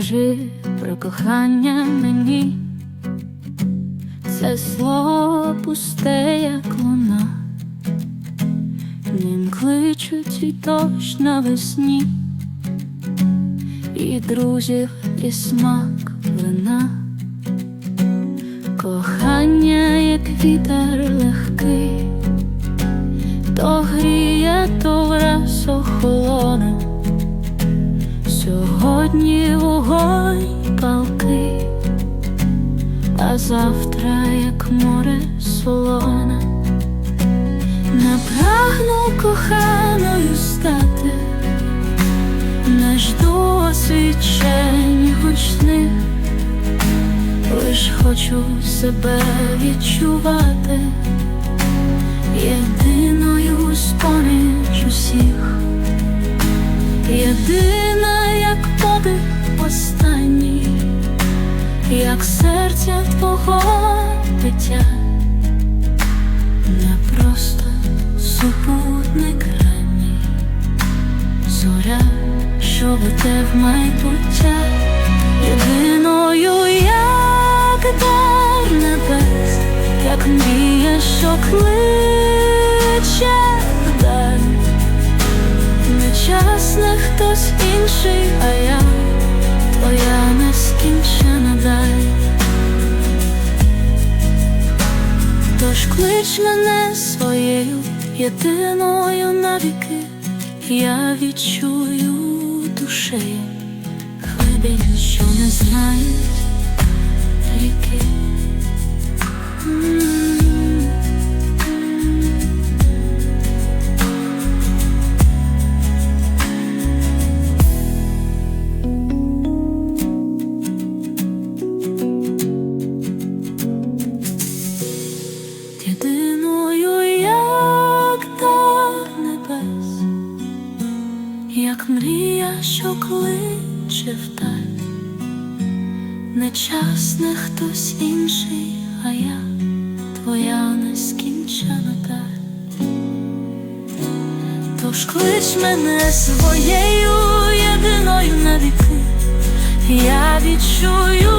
Скажи про кохання мені, це слово пусте, як луна, ним кличуть і дощ навесні, і друзів, і смак вина, кохання, як вітер легкий, то гріє, то враз завтра, як море солоне, не прагну коханою стати, не жду освічень гучних, лиш хочу себе відчувати. Єдиною з поміж усіх. Єдина, як подих останній, як серця твого дитя, не просто супутник ранній, зоря, що веде в майбуття, єдиною, як дар небес, як мрія, що кличе вдаль. Нечасне хтось інший, а я Тож клич мене своєю єдиною навіки, я відчую душею глибин, що не знають як мрія, що кличе вдаль, нечасне хтось інший, а я твоя нескінчена даль. Тож клич мене своєю єдиною навіки, я відчую